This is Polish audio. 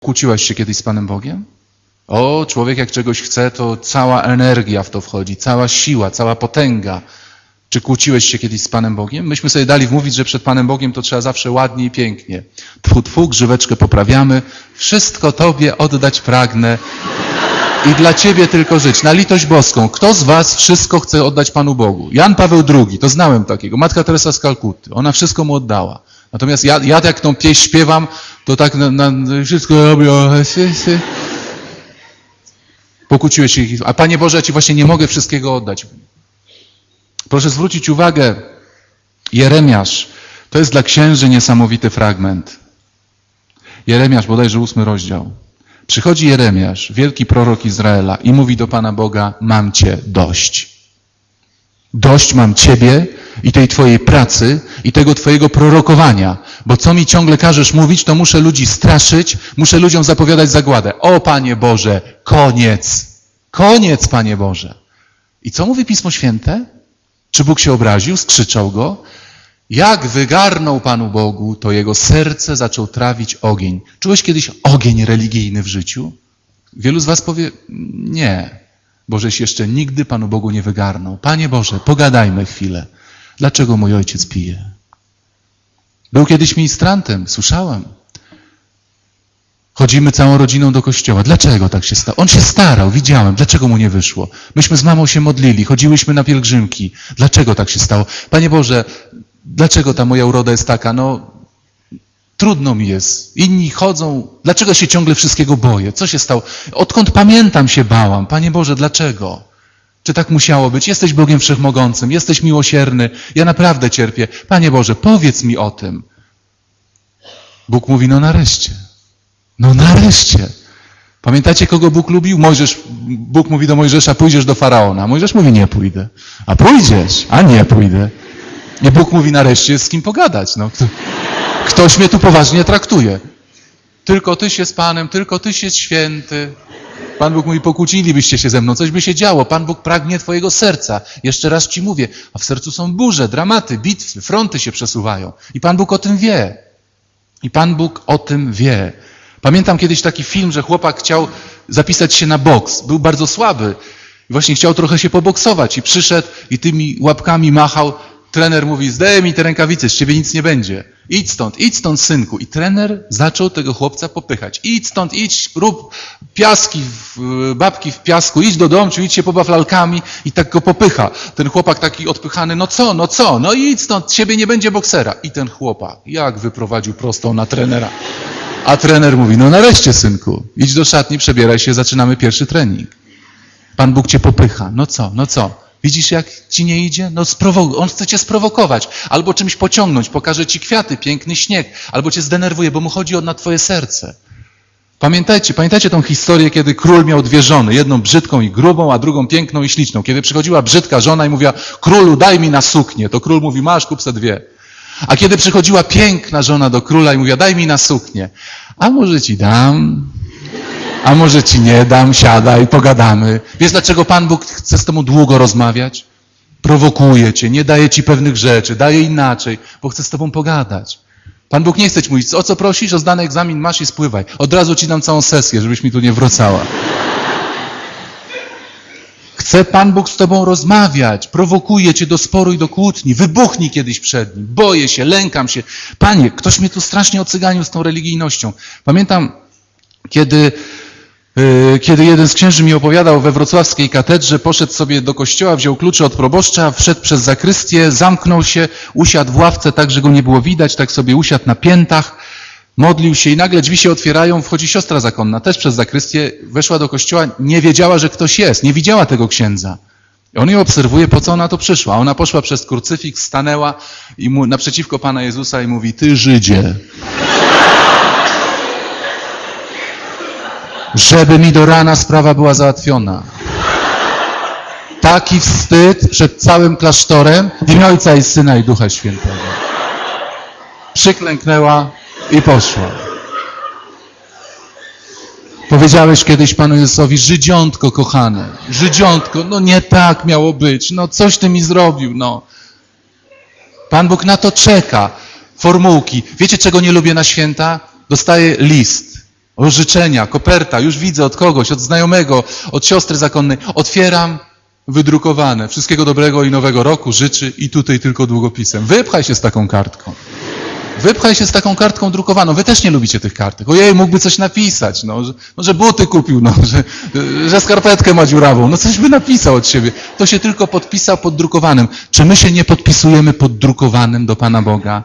Kłóciłaś się kiedyś z Panem Bogiem? O, człowiek jak czegoś chce, to cała energia w to wchodzi, cała siła, cała potęga. Czy kłóciłeś się kiedyś z Panem Bogiem? Myśmy sobie dali wmówić, że przed Panem Bogiem to trzeba zawsze ładnie i pięknie. Tfu, tfu, grzyweczkę poprawiamy. Wszystko Tobie oddać pragnę i dla Ciebie tylko żyć. Na litość boską. Kto z Was wszystko chce oddać Panu Bogu? Jan Paweł II, to znałem takiego. Matka Teresa z Kalkuty. Ona wszystko mu oddała. Natomiast ja, ja jak tą pieśń śpiewam, to tak na, na, wszystko robię. Pokłóciłeś się. A Panie Boże, ja Ci właśnie nie mogę wszystkiego oddać. Proszę zwrócić uwagę, Jeremiasz, to jest dla księży niesamowity fragment. Jeremiasz, bodajże ósmy rozdział. Przychodzi Jeremiasz, wielki prorok Izraela i mówi do Pana Boga, mam Cię dość. Dość mam Ciebie i tej Twojej pracy i tego Twojego prorokowania, bo co mi ciągle każesz mówić, to muszę ludzi straszyć, muszę ludziom zapowiadać zagładę. O Panie Boże, koniec. Koniec, Panie Boże. I co mówi Pismo Święte? Czy Bóg się obraził? Skrzyczał go? Jak wygarnął Panu Bogu, to jego serce zaczął trawić ogień. Czułeś kiedyś ogień religijny w życiu? Wielu z Was powie, nie, bo żeś jeszcze nigdy Panu Bogu nie wygarnął. Panie Boże, pogadajmy chwilę. Dlaczego mój ojciec pije? Był kiedyś ministrantem, słyszałem. Chodzimy całą rodziną do kościoła. Dlaczego tak się stało? On się starał, widziałem. Dlaczego mu nie wyszło? Myśmy z mamą się modlili, chodziłyśmy na pielgrzymki. Dlaczego tak się stało? Panie Boże, dlaczego ta moja uroda jest taka? No, trudno mi jest. Inni chodzą. Dlaczego się ciągle wszystkiego boję? Co się stało? Odkąd pamiętam się bałam. Panie Boże, dlaczego? Czy tak musiało być? Jesteś Bogiem Wszechmogącym, jesteś miłosierny. Ja naprawdę cierpię. Panie Boże, powiedz mi o tym. Bóg mówi, no nareszcie. No nareszcie. Pamiętacie, kogo Bóg lubił? Mojżesz, Bóg mówi do Mojżesza, pójdziesz do Faraona. Mojżesz mówi, nie pójdę. A pójdziesz, a nie pójdę. I Bóg mówi, nareszcie jest z kim pogadać. No, kto, ktoś mnie tu poważnie traktuje. Tylko Tyś jest Panem, tylko Tyś jest święty. Pan Bóg mówi, pokłócilibyście się ze mną, coś by się działo. Pan Bóg pragnie Twojego serca. Jeszcze raz Ci mówię, a w sercu są burze, dramaty, bitwy, fronty się przesuwają. I Pan Bóg o tym wie. I Pan Bóg o tym wie. Pamiętam kiedyś taki film, że chłopak chciał zapisać się na boks. Był bardzo słaby. I właśnie chciał trochę się poboksować i przyszedł i tymi łapkami machał. Trener mówi, zdejmij te rękawice, z ciebie nic nie będzie. Idź stąd, idź stąd, synku. I trener zaczął tego chłopca popychać. Idź stąd, idź, rób piaski, w, babki w piasku, idź do domu, idź się pobaw lalkami i tak go popycha. Ten chłopak taki odpychany, no co, no co, no idź stąd, ciebie nie będzie boksera. I ten chłopak, jak wyprowadził prostą na trenera. A trener mówi, no nareszcie synku, idź do szatni, przebieraj się, zaczynamy pierwszy trening. Pan Bóg cię popycha. No co, no co? Widzisz, jak ci nie idzie? No sprowo- on chce cię sprowokować, albo czymś pociągnąć, pokaże ci kwiaty, piękny śnieg, albo cię zdenerwuje, bo mu chodzi o na twoje serce. Pamiętajcie, pamiętajcie tą historię, kiedy król miał dwie żony, jedną brzydką i grubą, a drugą piękną i śliczną. Kiedy przychodziła brzydka żona i mówiła, królu, daj mi na suknię, to król mówi, masz, kup se dwie. A kiedy przychodziła piękna żona do króla i mówiła, daj mi na suknię, a może ci dam, a może ci nie dam, siadaj, pogadamy. Wiesz, dlaczego Pan Bóg chce z tobą długo rozmawiać? Prowokuje cię, nie daje ci pewnych rzeczy, daje inaczej, bo chce z tobą pogadać. Pan Bóg nie chce ci mówić, o co prosisz, o zdany egzamin masz i spływaj. Od razu ci dam całą sesję, żebyś mi tu nie wracała. Chce Pan Bóg z tobą rozmawiać, prowokuje cię do sporu i do kłótni, wybuchnij kiedyś przed nim, boję się, lękam się. Panie, ktoś mnie tu strasznie ocyganił z tą religijnością. Pamiętam, kiedy, kiedy jeden z księży mi opowiadał we wrocławskiej katedrze, poszedł sobie do kościoła, wziął klucze od proboszcza, wszedł przez zakrystię, zamknął się, usiadł w ławce tak, że go nie było widać, tak sobie usiadł na piętach, modlił się i nagle drzwi się otwierają, wchodzi siostra zakonna, też przez zakrystię, weszła do kościoła, nie wiedziała, że ktoś jest, nie widziała tego księdza. I on ją obserwuje, po co ona to przyszła. Ona poszła przez krucyfiks, stanęła i mu, naprzeciwko Pana Jezusa i mówi, ty Żydzie, żeby mi do rana sprawa była załatwiona. Taki wstyd przed całym klasztorem w imię Ojca i Syna i Ducha Świętego. Przyklęknęła i poszła. Powiedziałeś kiedyś Panu Jezusowi, Żydziątko kochane, Żydziątko, no nie tak miało być, no coś Ty mi zrobił, no. Pan Bóg na to czeka. Formułki. Wiecie, czego nie lubię na święta? Dostaję list O życzenia, koperta, już widzę od kogoś, od znajomego, od siostry zakonnej. Otwieram, wydrukowane. Wszystkiego dobrego i nowego roku życzy i tutaj tylko długopisem. Wypchaj się z taką kartką. Wypchaj się z taką kartką drukowaną. Wy też nie lubicie tych kartek. Ojej, mógłby coś napisać, no, że, no, że buty kupił, no, że, że skarpetkę ma dziurawą. No coś by napisał od siebie. To się tylko podpisał pod drukowanym. Czy my się nie podpisujemy pod drukowanym do Pana Boga?